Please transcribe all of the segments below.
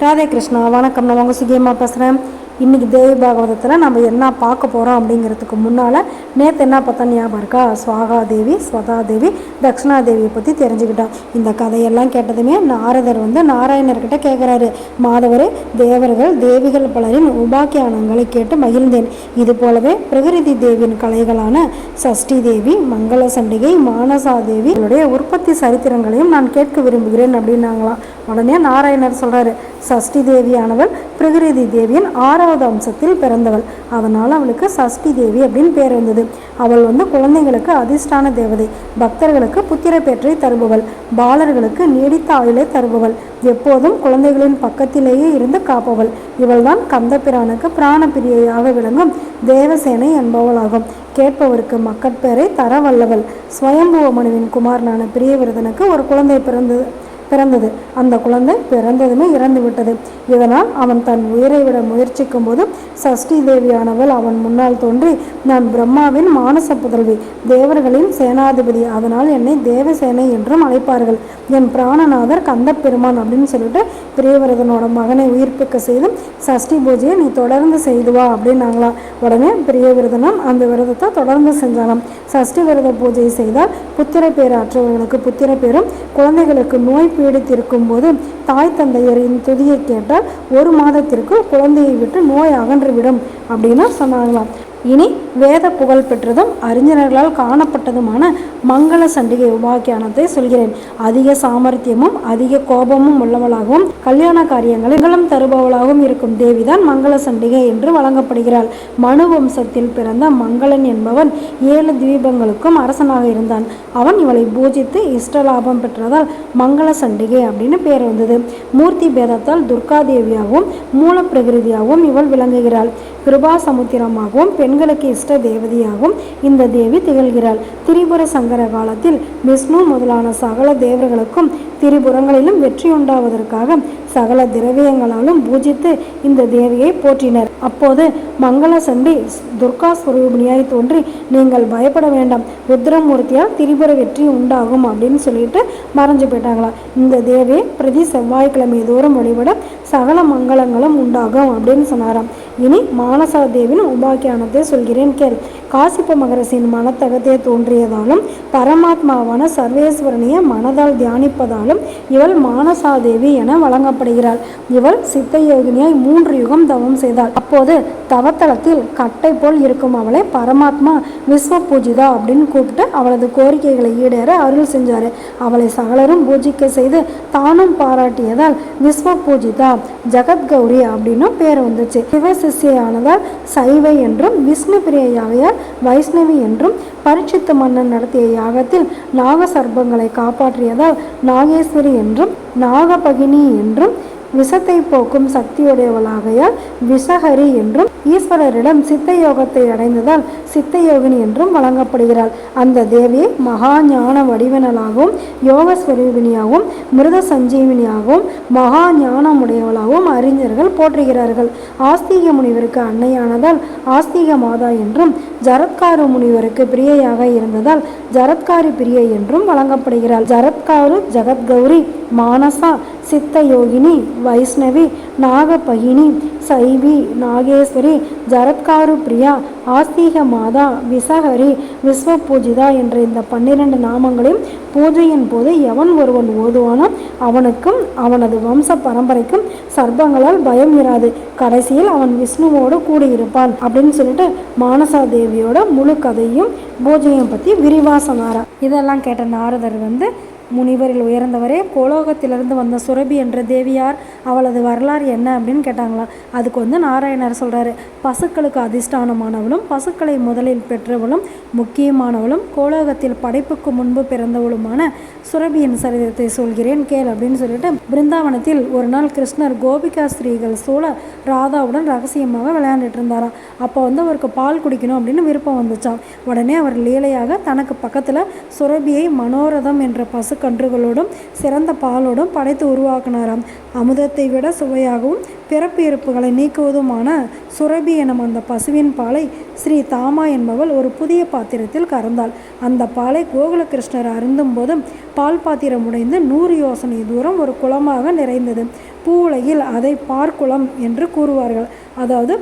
ராதே கிருஷ்ணா வணக்கம். நான் உங்கள் சுகியமாக பேசுகிறேன் இன்றைக்கி தேவி பாகவதத்தில் நம்ம என்ன பார்க்க போகிறோம் அப்படிங்கிறதுக்கு முன்னால் நேற்று என்ன பார்த்தா ஞாபகம் இருக்கா? சுவாகா தேவி ஸ்வதா தேவி தக்ஷணா தேவியை பற்றி தெரிஞ்சுக்கிட்டோம். இந்த கதையெல்லாம் கேட்டதுமே நாரதர் வந்து நாராயணர்கிட்ட கேட்குறாரு மாதவரே தேவர்கள் தேவிகள் பலரின் உபாக்கியானங்களை கேட்டு மகிழ்ந்தேன். இது போலவே பிரகிருதி தேவியின் கலைகளான சஷ்டி தேவி மங்கள சண்டிகை மானசா தேவி இவருடைய உற்பத்தி சரித்திரங்களையும் நான் கேட்க விரும்புகிறேன் அப்படின்னாங்களாம். உடனே நாராயணர் சொல்கிறாரு சஷ்டி தேவியானவள் பிரகிருதி தேவியின் ஆறாவது அம்சத்தில் பிறந்தவள். அதனால் அவளுக்கு சஷ்டி தேவி அப்படின்னு பேர் இருந்தது. அவள் வந்து குழந்தைகளுக்கு அதிர்ஷ்டான தேவதை. பக்தர்களுக்கு புத்திர பேற்றை தருபவள். பாலர்களுக்கு நீடித்த ஆயுளை தருபவள். எப்போதும் குழந்தைகளின் பக்கத்திலேயே இருந்து காப்பவள். இவள்தான் கந்தபிரானுக்கு பிராணப்பிரியையாக விளங்கும் தேவசேனை என்பவளாகும். கேட்பவருக்கு மக்கட்பேரை தர வல்லவள் ஸ்வயம்புவ மனுவின் குமாரனான பிரியவிரதனுக்கு ஒரு குழந்தை பிறந்தது. பிறந்தது. அந்த குழந்தை பிறந்ததுமே இறந்து விட்டது. இதனால் அவன் தன் உயிரை விட முயற்சிக்கும் போது சஷ்டி தேவியானவள் அவன் முன்னால் தோன்றி நான் பிரம்மாவின் மானச புதல்வி தேவர்களின் சேனாதிபதி அதனால் என்னை தேவசேனை என்றும் அழைப்பார்கள். என் பிராணநாதர் கந்த பெருமான் அப்படின்னு சொல்லிட்டு பிரியவிரதனோட மகனை உயிர்ப்பிக்க செய்து சஷ்டி பூஜையை நீ தொடர்ந்து செய்து வா அப்படின்னாங்களாம் உடனே பிரியவிரதனும் அந்த விரதத்தை தொடர்ந்து செஞ்சாலும் சஷ்டி விரத பூஜை செய்தால் புத்திர பேர் அற்றவர்களுக்கு புத்திர பேரும் குழந்தைகளுக்கு நோய் பீடித்திருக்கும் போது தாய் தந்தையரின் துதியை கேட்டால் ஒரு மாதத்திற்குள் குழந்தையை விட்டு நோய் அகன்றுவிடும் அப்படின்னு சொன்னாங்களாம். இனி வேத புகழ் பெற்றதும் அறிஞர்களால் காணப்பட்டதுமான மங்கள சண்டிகை உபாக்கியானத்தை சொல்கிறேன். அதிக சாமர்த்தியமும் அதிக கோபமும் உள்ளவளாகவும் கல்யாண காரியங்களை மங்களம் தருபவளாகவும் இருக்கும் தேவிதான் மங்கள சண்டிகை என்று வழங்கப்படுகிறாள். மனு வம்சத்தில் பிறந்த மங்களன் என்பவன் ஏழு தீபங்களுக்கும் அரசனாக இருந்தான். அவன் இவளை பூஜித்து இஷ்டலாபம் பெற்றதால் மங்கள சண்டிகை அப்படின்னு பேர் வந்தது. மூர்த்தி பேதத்தால் துர்கா தேவியாகவும் மூலப்பிரகிருதியாகவும் இவள் விளங்குகிறாள். கிருபா சமுத்திரமாகவும் பெண்களுக்கு அதிர்ஷ்ட தேவதையாகவும் இந்த தேவி திகழ்கிறாள். திரிபுர சங்கர காலத்தில் விஷ்ணு முதலான சகல தேவர்களுக்கும் திரிபுரங்களிலும் வெற்றி உண்டாவதற்காக சகல திரவியங்களாலும் பூஜித்து இந்த தேவியை போற்றினர். அப்போது மங்கள சண்டி துர்கா ஸ்வரூபிணியாய் தோன்றி நீங்கள் பயப்பட வேண்டாம். ருத்ரமூர்த்தியால் திரிபுர வெற்றி உண்டாகும் அப்படின்னு சொல்லிட்டு மறைஞ்சு போயிட்டாங்களாம் இந்த தேவி பிரதி செவ்வாய்க்கிழமை தோறும் வழிபட சகல மங்களங்களும் உண்டாகும் அப்படின்னு சொன்னாராம். இனி மானசாதேவின் உபாக்கியானத்தை சொல்கிறேன் கேள். காசிப்பு மகரசின் மனத்தகத்தை தோன்றியதாலும் பரமாத்மாவான சர்வேஸ்வரனைய மனதால் தியானிப்பதாலும் இவள் மானசாதேவி என வழங்கப்படுகிறாள். இவள் சித்த யோகினியாய் மூன்று யுகம் தவம் செய்தாள். அப்போது தவத்தளத்தில் கட்டை போல் இருக்கும் அவளை பரமாத்மா விஸ்வ பூஜிதா அப்படின்னு கூப்பிட்டு அவளது கோரிக்கைகளை ஈடேற அருள் செஞ்சாரு. அவளை சகலரும் பூஜிக்க செய்து தானும் பாராட்டியதால் விஸ்வ பூஜிதா ஜெகத்கௌரி அப்படின்னு பேர் வந்துச்சு. சிவ சிஷ்யானவர் சைவை என்றும் விஷ்ணு பிரிய பிரியையாகையால் வைஷ்ணவி என்றும் பரீட்சித்து மன்னன் நடத்திய யாகத்தில் நாக சர்ப்பங்களை காப்பாற்றியதால் நாகேஸ்வரி என்றும் நாகபகினி என்றும் விஷத்தை போக்கும் சக்தியுடையவளாகையால் விஷஹரி என்றும் ஈஸ்வரரிடம் சித்த யோகத்தை அடைந்ததால் சித்த யோகினி என்றும் வழங்கப்படுகிறாள். அந்த தேவியை மகா ஞான வடிவனலாகவும் யோக ஸ்வரூபினியாகவும் மிருத சஞ்சீவினியாகவும் மகா ஞானமுடையவளாகவும் அறிஞர்கள் போற்றுகிறார்கள். ஆஸ்திக முனிவருக்கு அன்னையானதால் ஆஸ்திக மாதா என்றும் ஜரத்காரு முனிவருக்கு பிரியையாக இருந்ததால் ஜரத்காரி பிரியை என்றும் வழங்கப்படுகிறாள். ஜரத்காரு ஜெகத்கௌரி மானசா சித்த யோகினி வைஷ்ணவி நாகபகினி சைவி நாகேஸ்வரி ஜரத்காரு பிரியா ஆஸ்தீக மாதா விசஹரி விஸ்வபூஜிதா என்ற இந்த பன்னிரண்டு நாமங்களையும் பூஜையின் போது எவன் ஒருவன் ஓதுவானோ அவனுக்கும் அவனது வம்ச பரம்பரைக்கும் சர்ப்பங்களால் பயம் இராது. கடைசியில் அவன் விஷ்ணுவோடு கூடியிருப்பான் அப்படின்னு சொல்லிட்டு மானசா தேவியோட முழு கதையும் பூஜையும் பற்றி விரிவாசனாரா இதெல்லாம் கேட்ட நாரதர் வந்து முனிவரில் உயர்ந்தவரே கோலோகத்திலிருந்து வந்த சுரபி என்ற தேவியார் அவளது வரலாறு என்ன அப்படின்னு கேட்டாங்களாம் அதுக்கு வந்து நாராயணர் சொல்கிறாரு பசுக்களுக்கு அதிஷ்டானமானவளும் பசுக்களை முதலில் பெற்றவளும் முக்கியமானவளும் கோலோகத்தில் படைப்புக்கு முன்பு பிறந்தவளுமான சுரபியின் சரிதத்தை சொல்கிறேன் கேள் அப்படின்னு சொல்லிட்டு பிருந்தாவனத்தில் ஒரு நாள் கிருஷ்ணர் கோபிகா ஸ்ரீகள் சூழ ராதாவுடன் ரகசியமாக விளையாண்டுட்டு இருந்தாராம். அப்போ வந்து அவருக்கு பால் குடிக்கணும் அப்படின்னு விருப்பம் வந்துச்சாம். உடனே அவர் லீலையாக தனக்கு பக்கத்தில் சுரபியை மனோரதம் என்ற பசு கன்றுகளோடும் சிறந்த பாலோடும் படைத்து உருவாக்கினாராம். அமுதத்தை விட சுவையாகவும் பிறப்பு இருப்புகளை நீக்குவதுமான சுரபி எனும் அந்த பசுவின் பாலை ஸ்ரீ தாமா என்பவள் ஒரு புதிய பாத்திரத்தில் கறந்தாள். அந்த பாலை கோகுலகிருஷ்ணர் அருந்தும் போதும் பால் பாத்திரம் உடைந்து நூறு யோசனை தூரம் ஒரு குளமாக நிறைந்தது. பூவுலகில் அதை பார்க்குளம் என்று கூறுவார்கள். அதாவது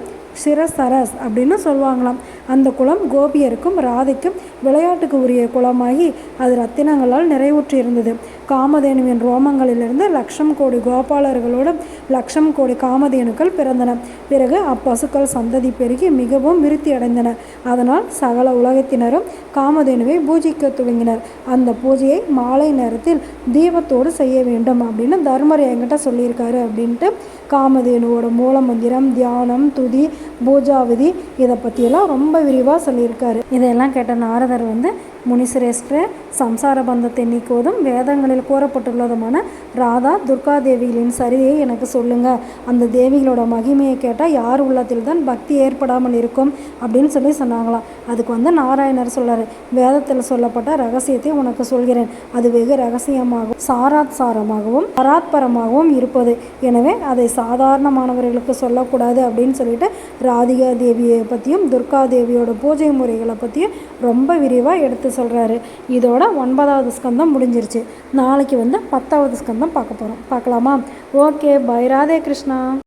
சிரசரஸ் அப்படின்னு சொல்லுவாங்களாம் அந்த குளம் கோபியருக்கும் ராதைக்கும் விளையாட்டுக்கு உரிய குளமாகி அது ரத்தினங்களால் நிறைவுற்று இருந்தது. காமதேனுவின் ரோமங்களிலிருந்து லட்சம் கோடி கோபாலர்களோடும் லட்சம் கோடி காமதேனுக்கள் பிறந்தன. பிறகு அப்பசுக்கள் சந்ததி பெருகி மிகவும் விருத்தி அடைந்தன. அதனால் சகல உலகத்தினரும் காமதேனுவை பூஜிக்க துவங்கினர். அந்த பூஜையை மாலை நேரத்தில் தீபத்தோடு செய்ய வேண்டும் அப்படின்னு தர்மர் என்கிட்ட சொல்லியிருக்காரு அப்படின்ட்டு காமதேனுவோட மூலமந்திரம் தியானம் துதி பூஜாவிதி இதை பற்றியெல்லாம் ரொம்ப விரிவாக சொல்லியிருக்காரு. இதையெல்லாம் கேட்ட நாரதர் வந்து முனிசிரேஷ்ட சம்சார பந்தத்தை நீக்குவதும் வேதங்களில் கூறப்பட்டுள்ளதுமான ராதா துர்கா தேவிகளின் சரிதையை எனக்கு சொல்லுங்க. அந்த தேவிகளோட மகிமையை கேட்டால் யார் உள்ளத்தில் தான் பக்தி ஏற்படாமல் இருக்கும் அப்படின்னு சொல்லி சொன்னாங்களாம் அதுக்கு வந்து நாராயணர் சொல்றாரு வேதத்தில் சொல்லப்பட்ட ரகசியத்தை உனக்கு சொல்கிறேன். அது வெகு ரகசியமாகவும் சாராத் சாரமாகவும் பராத்பரமாகவும் இருப்பது. எனவே அதை சாதாரணமானவர்களுக்கு சொல்லக்கூடாது அப்படின்னு சொல்லிட்டு ராதிகா தேவியை பற்றியும் துர்கா தேவியோட பூஜை முறைகளை பற்றியும் ரொம்ப விரிவாக எடுத்து சொல்கிறாரு இதோட ஒன்பதாவது ஸ்கந்தம் முடிஞ்சிருச்சு. நாளைக்கு வந்து பத்தாவது ஸ்கந்தம் பார்க்க போகிறோம் பார்க்கலாமா? Okay bye. ராதே கிருஷ்ணா.